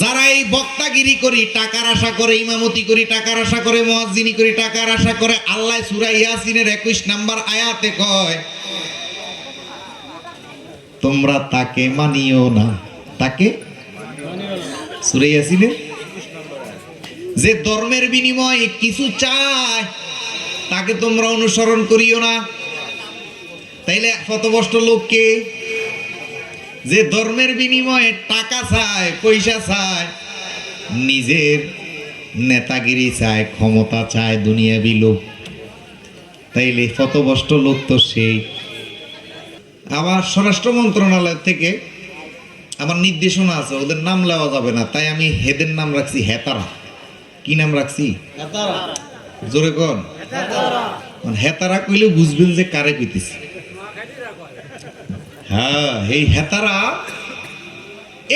যারা এই বক্তাগিরি করি, টাকার আশা করে, ইমামতি করি, টাকার আশা করে মহাজিনী করি, টাকার আশা করে, আল্লাহ সুরা ইয়াসিনের একুশ নাম্বার আয়াতে কয়, তোমরা তাকে মানিও না। তাকে? সুরা যে ধর্মের বিনিময়ে কিছু চায়, তাকে তোমরা অনুসরণ করিও না। তাইলে শতবষ্ট লোককে যে ধর্মের বিনিময়ে টাকা চায় পয়সা চায় নিজের নেতাগিরি চায় ক্ষমতা চায় দুনিয়াবি লোক। তাইলে শতবষ্ট লোক তো সেই। আবার স্বরাষ্ট্র মন্ত্রণালয় থেকে আমার নির্দেশনা আছে ওদের নাম নেওয়া যাবে না তাই আমি হেদের নাম রাখছি হেতারা। কি নাম রাখছি? জোরে কন। মানে হেতারা কইলে বুঝবেন যে কারে কইতেছি। হ্যাঁ এই হেতারা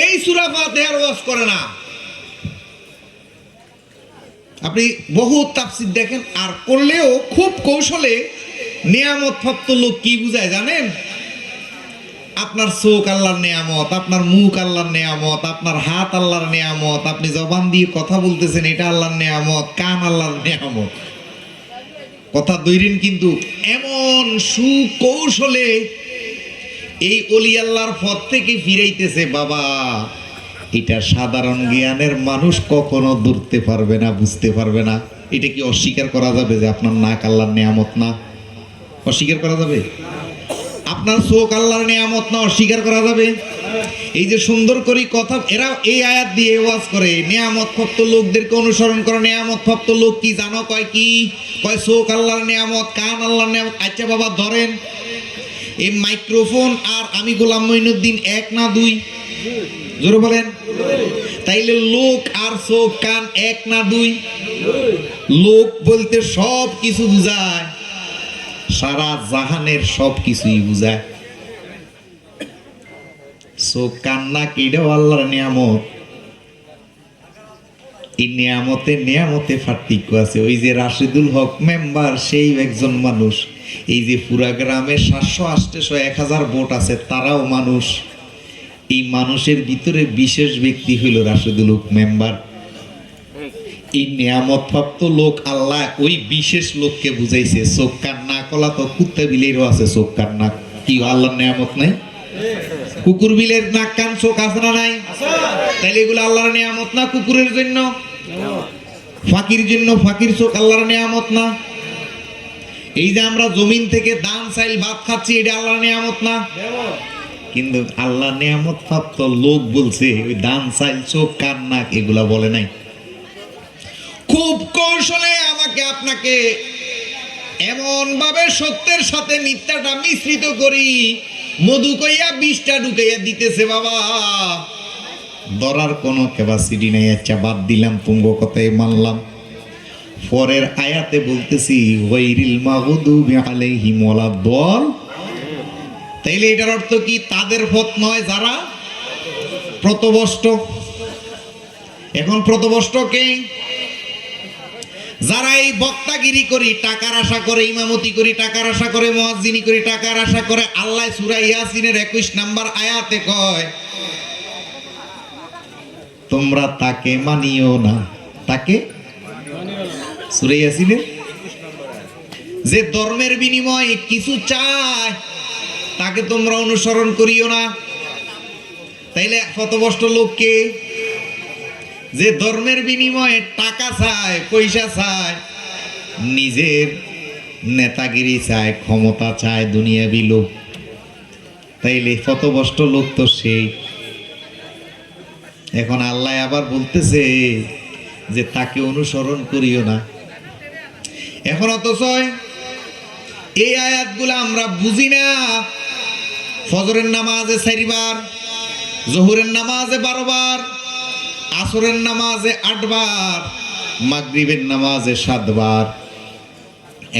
এই করে না। আপনি বহু তাফসির দেখেন, আর করলেও খুব কৌশলে নিয়ামত কি বুঝায় জানেন? আপনার চোখ আল্লাহর নেয়ামত, আপনার মুখ আল্লাহর নেয়ামত, আপনার হাত আল্লাহর নেয়ামত, আপনি জবান দিয়ে কথা বলতেছেন, এটা আল্লাহর নেয়ামত, কান আল্লাহর নেয়ামত। কথা দৈরিন কিন্তু এমন সুকৌশলে এই অলি আল্লাহর পথ থেকে ফিরাইতেছে, বাবা। এটা সাধারণ জ্ঞানের মানুষ কখনো ধরতে পারবে না, বুঝতে পারবে না। এটা কি অস্বীকার করা যাবে যে আপনার নাক আল্লাহর নেয়ামত না? অস্বীকার করা যাবে? আপনার চোখ আল্লাহর নেয়ামত না, অস্বীকার করা যাবে? এই যে সুন্দর করে কথা, এরা এই আয়াত দিয়ে ওয়াজ করে, নেয়ামত প্রাপ্ত লোকদেরকে অনুসরণ করে, নেয়ামত প্রাপ্ত লোক কি জানো কয় কি? কয় চোখ আল্লাহর নেয়ামত, কান আল্লাহর নেয়ামত আচ্ছা বাবা, ধরেন এই মাইক্রোফোন আর আমি গোলাম মঈনুদ্দিন এক না দুই? জোরে বলেন। তাইলে লোক আর চোখ কান এক না দুই? লোক বলতে সব কিছু বুঝায়, সারা জাহানের সব কিছুই বুঝায়। চোখ কান না কেডেও আল্লাহর নিয়ামত। এই নিয়ামতে নিয়ামতে পার্থক্য আছে। ওই যে রাশিদুল হক মেম্বার সেই একজন মানুষ। এই যে পুরা গ্রামে সাতশো আটশো এক হাজার ভোট আছে তারাও মানুষ। এই মানুষের ভিতরে বিশেষ ব্যক্তি হইল রাশিদুল মেম্বার। এই নিয়ামত প্রাপ্ত লোক আল্লাহ ওই বিশেষ লোককে বুঝাইছে চোখ কান না কলা তো কুত্তা বিলেরও আছে চোখ কান না। কি আল্লাহর নিয়ামত নাই? কুকুর বিলের নাক কান চোখ আছে না নাই? তাইলে এগুলো আল্লাহর নিয়ামত না কুকুরের জন্য? ফাঁকির জন্য ফাঁকির চোখ আল্লাহর নিয়ামত না? এই যে আমরা জমিন থেকে দান, চাইল, ভাত খাচ্ছি, এটা আল্লাহ নিয়ামত না? কিন্তু আল্লাহ নিয়ামত প্রাপ্ত লোক বলছে, ওই দান, চাইল, চোখ, কান, নাক, এগুলা বলে নাই। খুব কৌশলে আমাকে আপনাকে এমন ভাবে সত্যের সাথে মিথ্যাটা মিশ্রিত করি, মধু কইয়া বিষটা ঢুকাইয়া দিতেছে বাবা। ধরার কোনো ক্যাপাসিটি নেই আচ্ছা বাদ দিলাম, তুঙ্গ কথাই মানলাম। পরের আয়াতে বলতেছি ওয়াইরিল মাগুদুবি আলাইহিম ওয়ালা দল তাইলে এটার অর্থ কি? তাদের পথ নয় যারা প্রতবষ্ট। এখন প্রতবষ্ট কে? যারা এই বক্তাগিরি করি, টাকার আশা করে, ইমামতি করি, টাকার আশা করে মহাজিনী করি, টাকার আশা করে, আল্লাহ সুরা ইয়াসিনের একুশ নাম্বার আয়াতে কয়, তোমরা তাকে মানিও না। তাকে? যে ধর্মের বিনিময়ে কিছু চায়, তাকে তোমরা অনুসরণ করিও না। তাইলে শতবষ্ট লোককে যে ধর্মের বিনিময়ে টাকা চায়, পয়সা চায়, নিজের নেতাগিরি চায়, ক্ষমতা চায় দুনিয়াবি লোক। তাইলে শতবষ্ট লোক তো সেই এখন আল্লাহ আবার বলতেছে যে তাকে অনুসরণ করিও না। এখন অথচ এই আয়াতগুলো আমরা বুঝি না। ফজরের নামাজে চারিবার, জহুরের নামাজে বারোবার, আসরের নামাজে আটবার, মাগরিবের নামাজে সাতবার,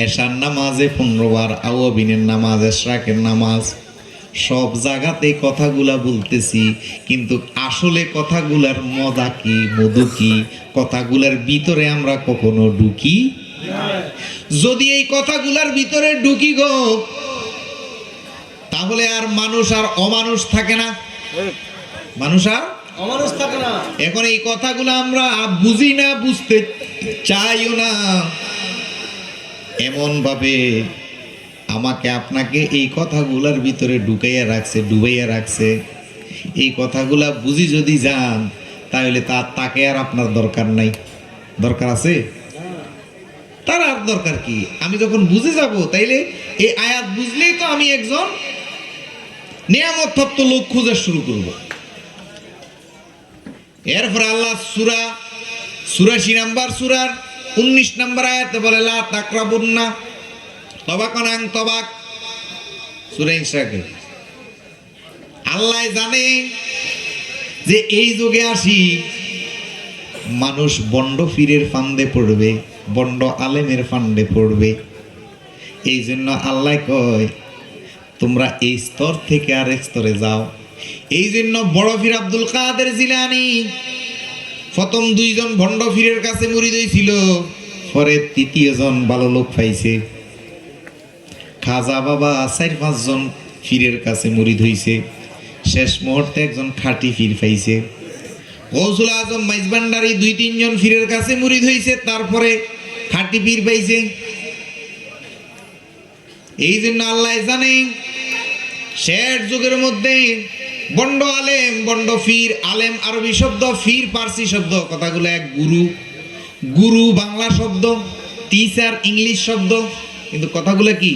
এশার নামাজে পনেরোবার, আওয়াবিনের নামাজ এশরাকের নামাজ। সব জায়গাতে কথাগুলা বলতেছি, কিন্তু আসলে কথাগুলার মজা কি, মধু কি, কথাগুলার ভিতরে আমরা কখনো ঢুকি যদি এই কথাগুলার ভিতরে ঢুকি গো তাহলে আর মানুষ আর অমানুষ থাকে না। মানুষ আর? অমানুষ থাকে না। এখন এই কথাগুলো আমরা বুঝি না বুঝতে চাইও না। এমন ভাবে আমাকে আপনাকে এই কথাগুলোর ভিতরে ঢুকাইয়া রাখছে ডুবাইয়া রাখছে। এই কথাগুলা বুঝি যদি যান তাহলে তার তাকে আর আপনার দরকার নাই। দরকার আছে? দরকার কি? আমি যখন বুঝে যাব, তাইলে এই আয়াত বুঝলেই তো আমি একজন নিয়ামত তত্ত্ব লোক খোঁজা শুরু করব। এরপর আল্লাহ সুরা চুরাশি নাম্বার সুরার উনিশ নাম্বার আয়াতে বলে, লা তাকরাবুন্না তবাকনাং তবাক। সুরা ইনসাকে আল্লাহ জানে যে এই যুগে আসি মানুষ বন্ড ফিরের ফান্দে পড়বে, বন্ড আলেমের ফান্ডে পড়বে। এই জন্য আল্লাহ কয়, তোমরা এই স্তর থেকে আর এক স্তরে যাও। এই জন্য বড় ফির আব্দুল কাদের জিলানি প্রথম দুইজন ভণ্ড ফিরের কাছে মুড়ি ছিল পরে তৃতীয় জন ভালো লোক পাইছে। খাজা বাবা চার পাঁচজন ফিরের কাছে মুড়ি ধুইছে। শেষ মুহূর্তে একজন খাঁটি ফির পাইছে। কৌশল আজম মাইজবান্ডারি দুই, তিনজন ফিরের কাছে মুড়ি ধইছে, তারপরে খাঁটি পীর পাইছে। এই জন্য আল্লাহ জানে, শেষ যুগের মধ্যে বন্ড আলেম, বন্ড ফির আলেম আরবি শব্দ ফির পার্সি শব্দ, কথাগুলো এক গুরু গুরু বাংলা শব্দ, টিচার ইংলিশ শব্দ, কিন্তু কথাগুলো কি?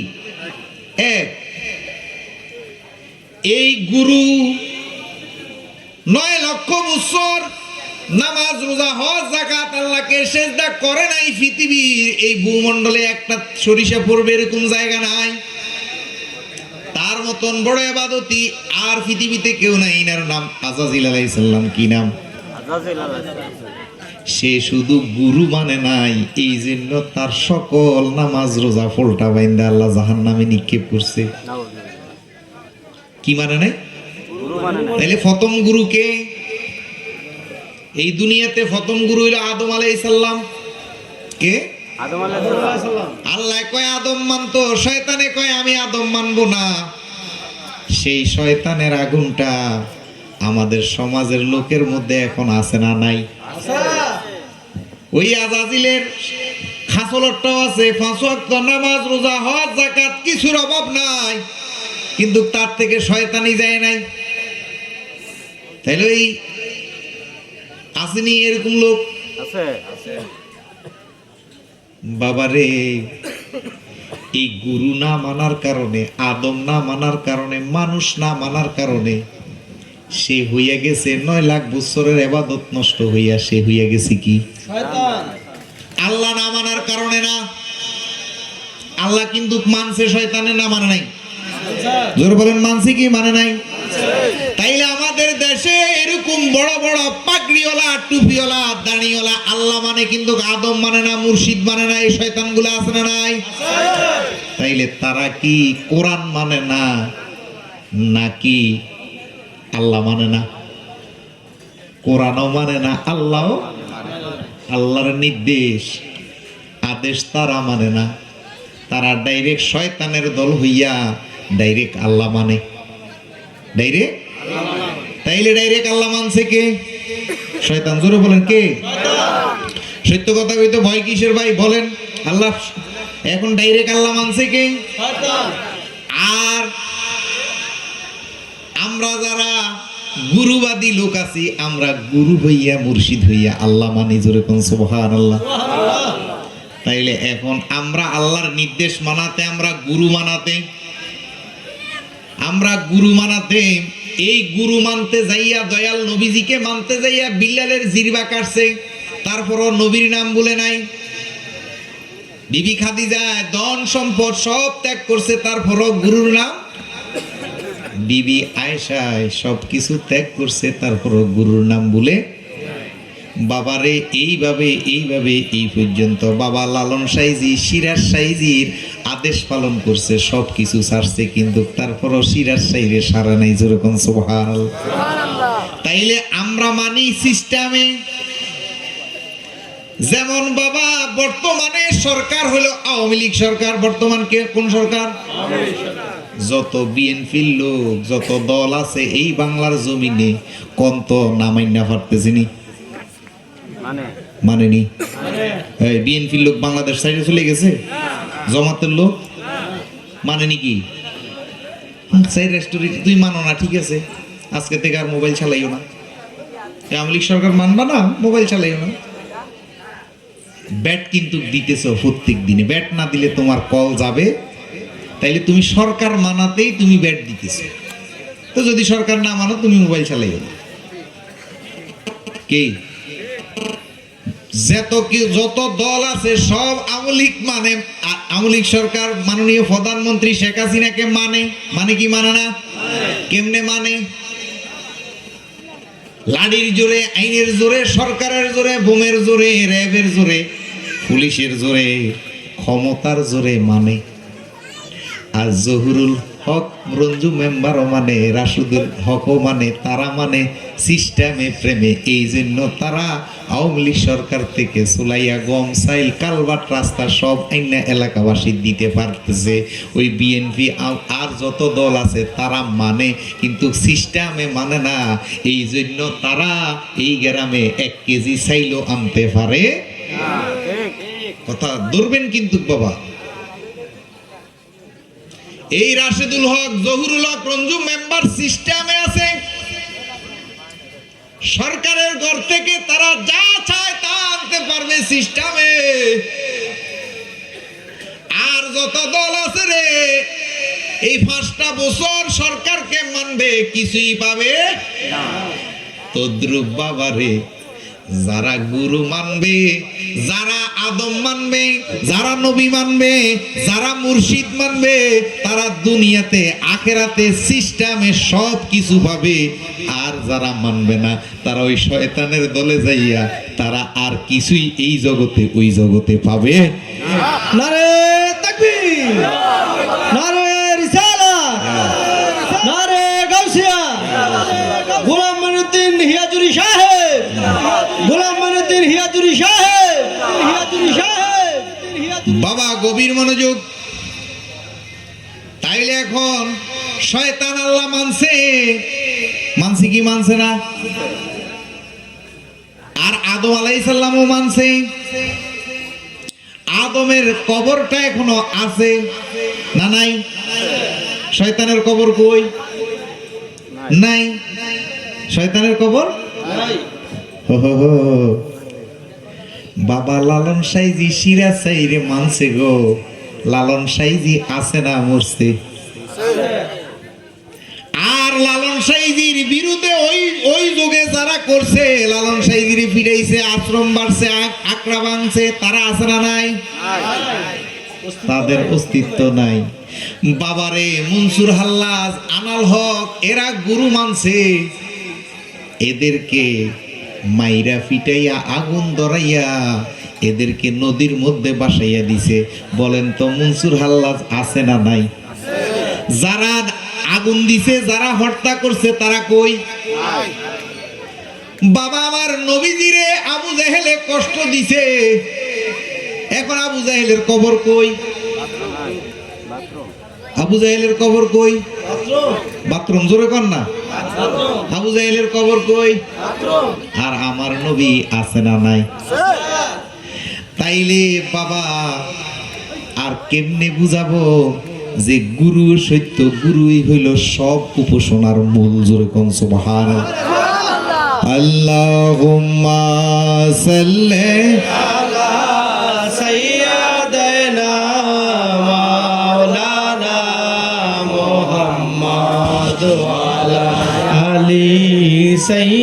এক। এই গুরু নয় লক্ষ বছর নামাজ রোজা হজ জাকাত আল্লাহকে সেজদা করে নাই পৃথিবীর। এই ভূমণ্ডলে একটা সরিষা পড়বে এরকম জায়গা নাই। তার মতন বড় এবাদতি আর পৃথিবীতে কেউ নাই। ইনার নাম আজাজিল আলাইসাল্লাম কি নাম? সে শুধু গুরু মানে নাই এই জন্য তার সকল নামাজ রোজা ফোলটা বাইন্দা আল্লাহ জাহান নামে নিক্ষেপ করছে। কি মানে নাই? তাহলে প্রথম গুরুকে এই দুনিয়াতে প্রথম গুরু হইল আদম আলাইসাল্লাম কে? আল্লাহ কয় আদম মানতো শয়তানে কয় আমি আদম মানবো না। সেই শয়তানের আগুনটা আমাদের সমাজের লোকের মধ্যে এখন আছে না নাই? ওই আজাজিলের খাসলটাও আছে পাঁচ ওয়াক্ত নামাজ রোজা হজ জাকাত কিছুর অভাব নাই। কিন্তু তার থেকে শয়তানি যায় নাই। তাইলে ওই আসেনি এরকম লোক? বাবারে এই গুরু না মানার কারণে আদম না মানার কারণে মানুষ না মানার কারণে সে হইয়া গেছে নয় লাখ বছরের এবাদত নষ্ট হইয়া সে হইয়া গেছে কি? আল্লাহ না মানার কারণে না। আল্লাহ কিন্তু মানছে শয়তানে না মানে নাই। জোর বলেন মানছে কি মানে নাই? তাইলে বড় বড় পাগড়িওয়ালা, টুপিওয়ালা, দাঁড়িওয়ালা, আল্লাহ মানে কিন্তু আদম মানে না, মুর্শিদ মানে না, এই শয়তানগুলো আছে না নাই? তাইলে তারা কি কোরআন মানে না, নাকি আল্লাহ মানে না? কোরআনও মানে না, আল্লাহ আল্লাহর নির্দেশ, আদেশ তারা মানে না। তারা ডাইরেক্ট শয়তানের দল হইয়া ডাইরেক্ট আল্লাহ মানে। ডাইরেক্ট তাইলে ডাইরেক্ট আল্লাহ মানছে কে? শয়তান। জোরে বলেন, কে? সত্য কথা কইতে ভয় কিসের ভাই? বলেন, আল্লাহ এখন ডাইরেক্ট আল্লাহ মানছে কে? আর আমরা যারা গুরুবাদী লোক আছি, আমরা গুরু হইয়া মুর্শিদ হইয়া আল্লাহ মানি জোরে কোন সুবহান আল্লাহ তাইলে এখন আমরা আল্লাহর নির্দেশ মানাতে, আমরা গুরু মানাতে, আমরা গুরু মানাতে এই গুরু মানতে যাইয়া দয়াল নবীজিকে মানতে যাইয়া বিল্লালের জিরবা কাটছে, তারপরও নবীর নাম বলে নাই। বিবি খাদিজা, ধন সম্পদ সব ত্যাগ করছে, তারপরও গুরুর নাম। বিবি আয়েশায় সব কিছু ত্যাগ করছে, তারপরও গুরুর নাম বলে বাবারে এইভাবে এইভাবে এই পর্যন্ত। বাবা লালন সাইজি সিরাজ সাইজির আদেশ পালন করছে সব কিছু ছাড়ছে কিন্তু তারপরও সিরাজ সাইরে সারা নাই যেরকম সোহাল তাইলে আমরা মানি সিস্টেমে যেমন বাবা বর্তমানে সরকার হলো আওয়ামী লীগ সরকার বর্তমান কে কোন সরকার? যত বিএনপির লোক যত দল আছে এই বাংলার জমিনে কন্ত নামাইনা পারতেছিনি মানেনি? বিএনপির লোক বাংলাদেশ সাইডে চলে গেছে? জমাতের লোক? মানেনি কি? সেই রেস্টুরেন্ট তুই মানো না ঠিক আছে। আজকে থেকে আর মোবাইল চালাইও না। আওয়ামী লীগ সরকার মানবা না? মোবাইল চালাইও না। ব্যাট কিন্তু দিতেছ প্রত্যেক দিনে। ব্যাট না দিলে তোমার কল যাবে। তাইলে তুমি সরকার মানাতেই তুমি ব্যাট দিতেছো। তো যদি সরকার না মানো তুমি মোবাইল চালাইও না। কে? যত কি, যত দল আছে, সব আওয়ামী মানে। আওয়ামী সরকার মাননীয় প্রধানমন্ত্রী শেখ হাসিনাকে মানে। মানে কি মানে না? কেমনে মানে? লাডির জোরে, আইনের জোরে, সরকারের জোরে, বোমের জোরে, র্যাবের জোরে, পুলিশের জোরে, ক্ষমতার জোরে মানে। আর জহুরুল হক রঞ্জু মেম্বারও মানে রাশুদুল হকও মানে তারা মানে সিস্টেমে প্রেমে। এই জন্য তারা আওয়ামী লীগ সরকার থেকে সুলাইয়া গম সাইল কালবাট রাস্তা সব আইনা এলাকাবাসী দিতে পারতেছে। ওই বিএনপি আর যত দল আছে তারা মানে কিন্তু সিস্টেমে মানে না। এই জন্য তারা এই গ্রামে এক কেজি সাইলও আনতে পারে। কথা ধরবেন কিন্তু বাবা। এই রাশেদুল হক, জহুরুল হক, রঞ্জু মেম্বার সিস্টেমে আছে। সরকারের ঘর থেকে তারা যা চায় তা আনতে পারবে সিস্টেমে। আর যত দল আছে রে, এই পাঁচটা বছর সরকারকে মানবে, কিছুই পাবে তদ্রুপ বাবারে, যারা গুরু মানবে যারা আদম মানবে, যারা নবী মানবে, যারা মুর্শিদ মানবে, তারা দুনিয়াতে, আখেরাতে সিস্টেমে সব কিছু পাবে। আর যারা মানবে না, তারা ওই শয়তানের দলে যাইয়া, তারা আর কিছুই এই জগতে, ওই জগতে পাবে নারে তাকবীর! নারে গভীর মনোযোগ। তাইলে এখন শয়তান আল্লাহ মানছে। মানছে কি মানছে না? আর আদম আলাইসাল্লামও মানছে। আদমের কবরটা এখনও আছে না নাই? শয়তানের কবর কই? নাই। শয়তানের কবর? হো। বাবা লালন সাইজি শিরা সাইরে মানছে গো। লালন সাইজি আছে না মরছে। আর লালন সাইজির বিরুদ্ধে ওই ওই যুগে যারা করছে, লালন সাইজির ফিরাইছে, আশ্রম বাড়ছে আ- আকড়া ভাঙছে তারা আছে না নাই? তাদের অস্তিত্ব নাই। বাবারে মনসুর হাল্লাজ, আনাল হক, এরা গুরু মানছে। এদেরকে মাইরা ফিটাইয়া আগুন ধরাইয়া এদেরকে নদীর মধ্যে বাসাইয়া দিছে। বলেন তো, মনসুর হাল্লাজ আছে না নাই? যারা আগুন দিছে, যারা হত্যা করছে, তারা কই? বাবা আমার নবীজিরে আবু জাহেলে কষ্ট দিছে। এখন আবু জাহেলের কবর কই? আবু জাহেলের কবর কই? বাথরুম। জোরে কর না। আবু জাহেলের কবর কই? আর আমার নবী আছে না নাই? তাইলে বাবা, আর কেমনে বুঝাবো যে গুরু সত্য গুরুই হইল সব উপাসনার মূল? জোরে কোন সুবহান আল্লাহুম্মা সাল্লি isso aí.